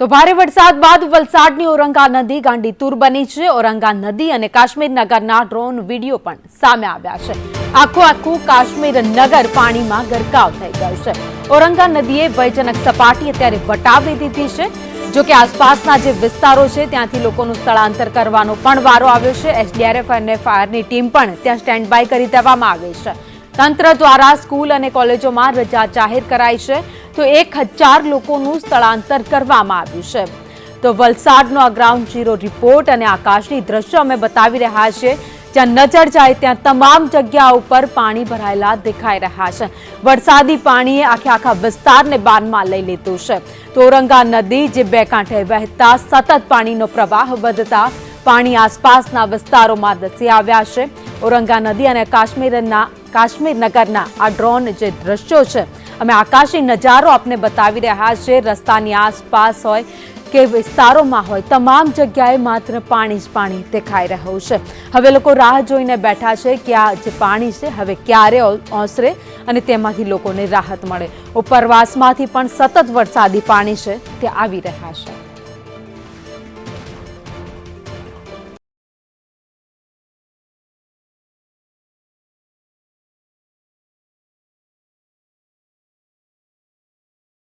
તો ભારે વરસાદ બાદ વલસાડની ઔરંગા નદી ગાંડીતુર બની છે. ઔરંગા નદી અને કાશ્મીર નગરના ડ્રોન વીડિયો પણ સામે આવ્યા છે. આખું આખું કાશ્મીર નગર પાણીમાં ગરકાવ થઈ ગયું છે. ઔરંગા નદીએ ભયજનક સપાટી અત્યારે વટાવી દીધી છે. જો કે આસપાસના જે વિસ્તારો છે, ત્યાંથી લોકોનું સ્થળાંતર કરવાનો પણ વારો આવ્યો છે. એસડીઆરએફ અને ફાયરની ટીમ પણ ત્યાં સ્ટેન્ડ બાય કરી દેવામાં આવી છે. તંત્ર દ્વારા સ્કૂલ અને કોલેજોમાં રજા જાહેર કરાઈ છે. તો એક હજાર લોકોનું સ્થળાંતર કરવામાં આવ્યું છે. તો વલસાડનો આ ગ્રાઉન્ડ ઝીરો રિપોર્ટ અને આકાશની દ્રશ્યો અમે બતાવી રહ્યા છીએ. જ્યાં નજર જાય ત્યાં તમામ જગ્યા ઉપર પાણી ભરાયેલા દેખાઈ રહ્યા છે. વરસાદી પાણીએ આખે આખા વિસ્તારને બાનમાં લઈ લીધું છે. તો ઔરંગા નદી, જે બે કાંઠે વહેતા સતત પાણીનો પ્રવાહ વધતા પાણી આસપાસના વિસ્તારોમાં ધસી આવ્યા છે. ઔરંગા નદી અને કાશ્મીરના કાશ્મીર નગરના આ ડ્રોન જે દ્રશ્યો છે, અમે આકાશી નજારો આપને બતાવી રહ્યા છે રસ્તાની આસપાસ હોય કે વિસ્તારોમાં હોય, તમામ જગ્યાએ માત્ર પાણી જ પાણી દેખાઈ રહ્યું છે. હવે લોકો રાહ જોઈને બેઠા છે કે આ જે પાણી છે, હવે ક્યારે ઓસરે અને તેમાંથી લોકોને રાહત મળે. ઉપરવાસમાંથી પણ સતત વરસાદી પાણી છે, તે આવી રહ્યા છે.